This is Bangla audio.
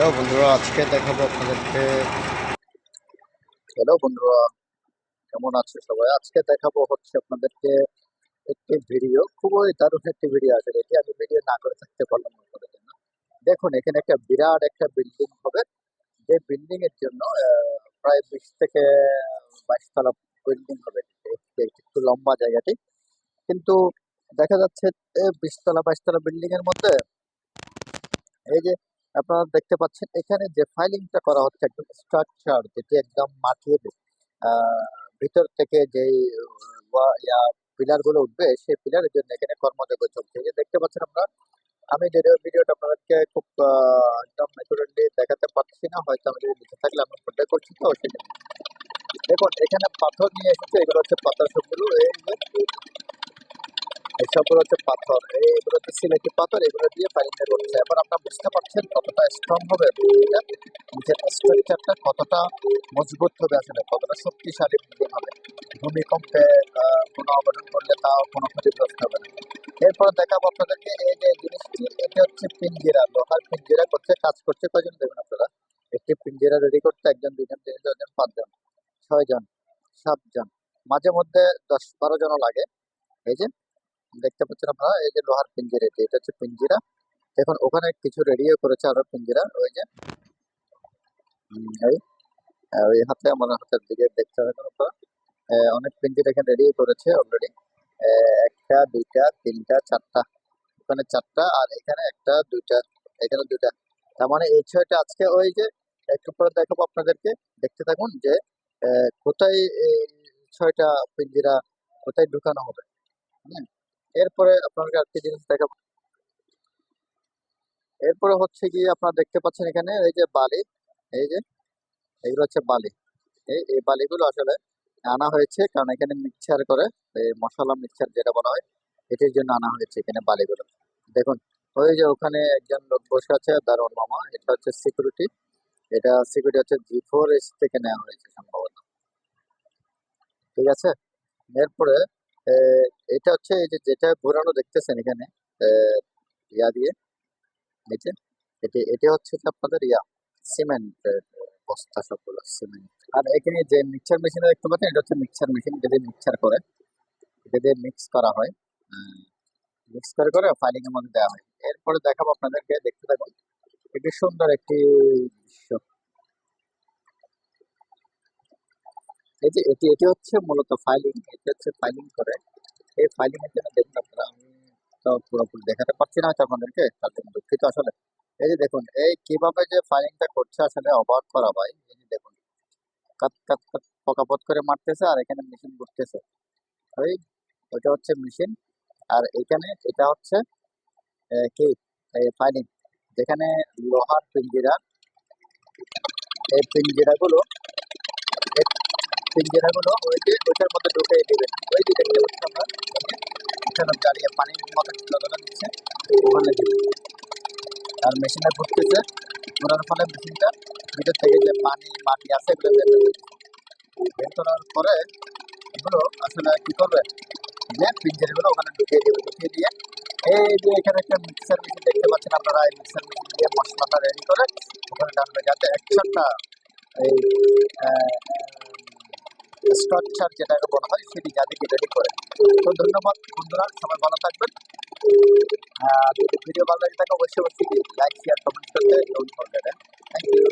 হ্যালো বন্ধুরা, আজকে দেখাবো আপনাদেরকে হ্যালো বন্ধুরা, কেমন আছে সবাই? আজকে দেখাবো হচ্ছে আপনাদেরকে একটি ভিডিও, খুবই দারুণ একটি ভিডিও আসলে। এটি আমি ভিডিও না করে থাকতে পারলাম দেখুন, এখানে একটা বিরাট একটা বিল্ডিং হবে। যে বিল্ডিং এর জন্য প্রায় বিশ থেকে বাইশ তলা বিল্ডিং হবে। একটু একটু লম্বা জায়গাটি। কিন্তু দেখা যাচ্ছে বিশ তলা, বাইশ তলা বিল্ডিং এর মধ্যে এই যে আপনারা দেখতে পাচ্ছেন এখানে যে ফাইলিংটা করা হচ্ছে, একদম স্ট্রাকচার যেটি একদম মাটির ভিতর থেকে যে পিলারগুলো উঠবে, সেই পিলারের জন্য এখানে কর্মযোগ্য চলছে। যে দেখতে পাচ্ছেন আমরা আমি যে ভিডিওটা আপনাদেরকে খুব একদম ন্যাচুরালি দেখাতে পারছি না, হয়তো আমি যদি লিখে থাকলে আমি করছি, তো সেটা দেখুন, এখানে পাথর নিয়ে এসেছে, এগুলো হচ্ছে পাথর সবগুলো এই সবগুলো হচ্ছে পাথর। এইগুলো হচ্ছে সিলেটি পাথর, এগুলো দিয়ে ফাইলিংটা করছে এবার আপনারা বুঝতে পারছেন কতটা স্ট্রং হবে নিচের স্ট্রাকচারটা কতটা মজবুত হবে আসলে, কতটা শক্তিশালী হবে। ভূমিকম্পে কোনো অবদান করলে তাও কোনো ক্ষতিগ্রস্ত হবে না। এরপর দেখাবো আপনাদেরকে এই যে জিনিসটি, এটা হচ্ছে পিঞ্জিরা লোহার পিঞ্জিরা করছে, কাজ করছে কয়জন দেবেন আপনারা। একটি পিঞ্জিরা রেডি করতে একজন দুজন তিন চারজন, পাঁচজন, ছয়জন, সাতজন, মাঝে মধ্যে দশ বারো জনও লাগে। এই যে দেখতে পাচ্ছেন আপনারা এই যে লোহার পিঞ্জিরা এটি, এটা হচ্ছে পিঞ্জিরা। এখন ওখানে কিছু রেডিও করেছে আরও পিঞ্জিরা, ওই যে। ওই হাতে আমার হাতের দিকে দেখতে হবে অনেক পিঞ্জিরা এখানে রেডি করেছে অলরেডি একটা, দুইটা, তিনটা, চারটা। ওখানে চারটা আর এখানে একটা, দুইটা, এখানে দুইটা। তার মানে এই ছয়টা আজকে ওই যে একটু পরে দেখাবো আপনাদেরকে। দেখতে থাকুন যে কোথায় ছয়টা পিঞ্জিরা, কোথায় ঢুকানো হবে। এরপরে আপনাকে আরেকটি জিনিস দেখাবো। এরপরে হচ্ছে কি আপনারা দেখতে পাচ্ছেন এখানে এই যে বালি, এই যে, এগুলো হচ্ছে বালি। এই এই বালিগুলো আসলে আনা হয়েছে কারণ এখানে মিক্সচার করে, এই মশলা মিক্সচার যেটা বলা হয়, এটির জন্য আনা হয়েছে এখানে বালিগুলো। দেখুন, ওই যে ওখানে একজন লোক বসে আছে দারুণ মামা, এটা হচ্ছে সিকিউরিটি এটা সিকিউরিটি হচ্ছে জি ফোর এস থেকে নেওয়া হয়েছে সম্ভবত। ঠিক আছে? এরপরে এটা হচ্ছে এই যে যেটা ঘোরানো দেখতেছেন এখানে ইয়া দিয়ে নিচে এটি এটি হচ্ছে যে আপনাদের ইয়া সিমেন্ট বস্তা সবগুলো, সিমেন্ট। আর এখানে যে মিক্সচার মেশিন দেখতে পাচ্ছেন, এটা হচ্ছে মিক্সচার মেশিন যেটা মিক্সচার করে, এটা দিয়ে মিক্স করা হয় মিক্স করে করে ফাইলিং এর মধ্যে দেওয়া হয়। এরপরে দেখাবো আপনাদেরকে, দেখতে থাকুন, এটি সুন্দর একটি দৃশ্য। এই যে এটি এটি হচ্ছে মূলত ফাইলিং এটি হচ্ছে ফাইলিং করে। এই ফাইলিং এর জন্য দেখুন আপনারা, আমি তো পুরোপুরি দেখাতে পারছি না আপনাদেরকে, তার জন্য দুঃখিত আসলে। এই যে দেখুন, এই কীভাবে যে ফাইলিংটা করছে আসলে অবাক করা ভাই। এই যে দেখুন, কাত কাত কাত পকাপত করে মারতেছে আর এখানে মেশিন ঘুরতেছে। ওই ওইটা হচ্ছে মেশিন আর এখানে এটা হচ্ছে কি? ফাইলিং যেখানে লোহার পিঞ্জিরা, এই পিঞ্জিরাগুলো এই পিঞ্জিরাগুলো ওই যে ওইটার মধ্যে ঢুকিয়ে দিবেন ওই যে দেখতে পাচ্ছি আমরা এখানে দাঁড়িয়ে পানির মতো যতটা দিচ্ছে। ওখানে আর মেশিনটা ঘুরতেছে। ঘোরার ফলে মেশিনটা ভিতর থেকে যে পানি, মাটি আছে এগুলো বের হয়ে বের করার পরে এগুলো আসলে কি করবে? যে পিঞ্জারগুলো ওখানে ঢুকিয়ে দেবে, ঢুকিয়ে দিয়ে এই যে এখানে একটা মিক্সার মেশিন দেখতে পাচ্ছেন আপনারা, এই মিক্সার মেশিন দিয়ে মশলাটা রেডি করে ওখানে ডালবে যাতে একসাথে এই স্ট্রাকচার যেটাকে বলা হয়, সেটি যাদেরকে রেডি করে। তো ধন্যবাদ বন্ধুরা, সবাই ভালো থাকবেন। আর ভিডিও ভালো লাগে থাকে অবশ্যই অবশ্যই লাইক শেয়ার কমেন্ট করতে থ্যাংক ইউ